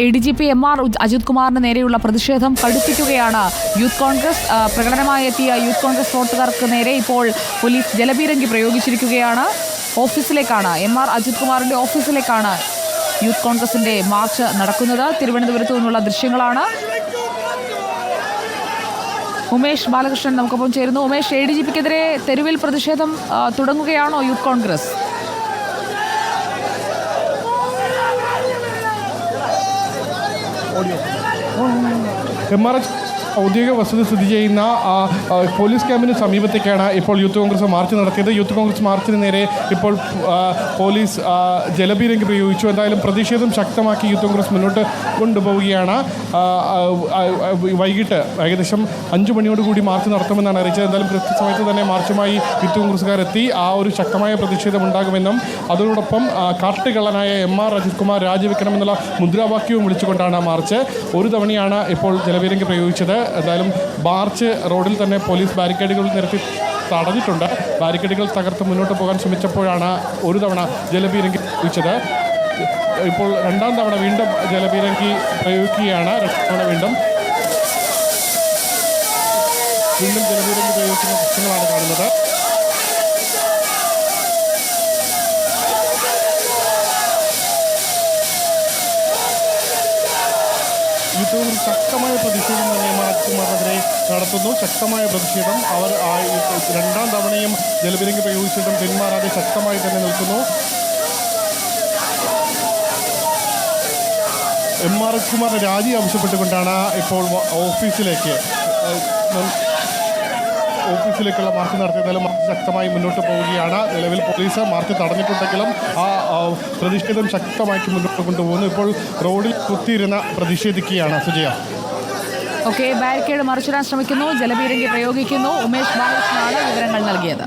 A D G P M R Ajith കുമാറിന് നേരെയുള്ള പ്രതിഷേധം കടുപ്പിക്കുകയാണ്. യൂത്ത് കോൺഗ്രസ് പ്രകടനമായി എത്തിയ യൂത്ത് കോൺഗ്രസ് പ്രവർത്തകർക്ക് നേരെ ഇപ്പോൾ പോലീസ് ജലപീരങ്കി പ്രയോഗിച്ചിരിക്കുകയാണ്. ഓഫീസിലേക്കാണ് എം ആർ അജിത് കുമാറിന്റെ ഓഫീസിലേക്കാണ് യൂത്ത് കോൺഗ്രസിന്റെ മാർച്ച് നടക്കുന്നത്. തിരുവനന്തപുരത്തു നിന്നുള്ള ദൃശ്യങ്ങളാണ്. ഉമേഷ് ബാലകൃഷ്ണൻ നമുക്കൊപ്പം ചേരുന്നു. ഉമേഷ് എ ഡി ജി പിക്കെതിരെ തെരുവിൽ പ്രതിഷേധം തുടങ്ങുകയാണോ Youth Congress? M R H ഔദ്യോഗിക വസതി സ്ഥിതി ചെയ്യുന്ന പോലീസ് ക്യാമ്പിന് സമീപത്തേക്കാണ് ഇപ്പോൾ യൂത്ത് കോൺഗ്രസ് മാർച്ച് നടത്തിയത്. യൂത്ത് കോൺഗ്രസ് മാർച്ചിന് നേരെ ഇപ്പോൾ പോലീസ് ജലപീരങ്കി പ്രയോഗിച്ചു. എന്തായാലും പ്രതിഷേധം ശക്തമാക്കി യൂത്ത് കോൺഗ്രസ് മുന്നോട്ട് കൊണ്ടുപോവുകയാണ്. വൈകിട്ട് ഏകദേശം അഞ്ച് മണിയോട് കൂടി മാർച്ച് നടത്തുമെന്നാണ് അറിയിച്ചത്. എന്തായാലും കൃത്യസമയത്ത് തന്നെ മാർച്ചുമായി യൂത്ത് കോൺഗ്രസ്സുകാരെത്തി. ആ ഒരു ശക്തമായ പ്രതിഷേധം ഉണ്ടാകുമെന്നും അതോടൊപ്പം കാട്ടുകള്ളനായ എം ആർ അജിത് കുമാർ രാജിവെക്കണമെന്നുള്ള മുദ്രാവാക്യവും വിളിച്ചുകൊണ്ടാണ് മാർച്ച്. ഒരു തവണയാണ് ഇപ്പോൾ ജലപീരങ്കി പ്രയോഗിച്ചത്. എന്തായാലും മാർച്ച് റോഡിൽ തന്നെ പോലീസ് ബാരിക്കേഡുകൾ നിരത്തി തടഞ്ഞിട്ടുണ്ട്. ബാരിക്കേഡുകൾ തകർത്ത് മുന്നോട്ട് പോകാൻ ശ്രമിച്ചപ്പോഴാണ് ഒരു തവണ ജലപീരങ്കി ഉപയോഗിച്ചത് ഇപ്പോൾ രണ്ടാം തവണ വീണ്ടും ജലപീരങ്കി പ്രയോഗിക്കുകയാണ്. രണ്ടാം തവണ വീണ്ടും. വീണ്ടും ജലപീരങ്കി പ്രയോഗിക്കുന്ന ദൃശ്യങ്ങളാണ് കാണുന്നത് ഏറ്റവും ശക്തമായ പ്രതിഷേധം തന്നെ മാർക്കുമാർക്കെതിരെ നടത്തുന്നു. ശക്തമായ പ്രതിഷേധം. അവർ രണ്ടാം തവണയും ജലപീരങ്കി പ്രയോഗിച്ചിട്ടും പിന്മാറാതെ ശക്തമായി തന്നെ നിൽക്കുന്നു. എം ആർ കുമാറിന്റെ രാജി ആവശ്യപ്പെട്ടുകൊണ്ടാണ് ഇപ്പോൾ ഓഫീസിലേക്ക് ഓഫീസിലേക്കുള്ള മാർച്ച് നടത്തിയതായാലും മാർച്ച് ശക്തമായി മുന്നോട്ട് പോവുകയാണ്. നിലവിൽ പോലീസ് മാർച്ച് തടഞ്ഞിട്ടുണ്ടെങ്കിലും ആ പ്രതിഷേധം ശക്തമായിട്ട് മുന്നോട്ട് കൊണ്ടുപോകുന്നു. ഇപ്പോൾ റോഡിൽ കുത്തിയിരുന്ന പ്രതിഷേധിക്കുകയാണ് സുജയ. ഓക്കെ ബാരിക്കേഡ് മറിച്ചിടാൻ ശ്രമിക്കുന്നു. ജലപീരങ്കി പ്രയോഗിക്കുന്നു. ഉമേഷ് ബാലകൃഷ്ണനാണ് വിവരങ്ങൾ നൽകിയത്.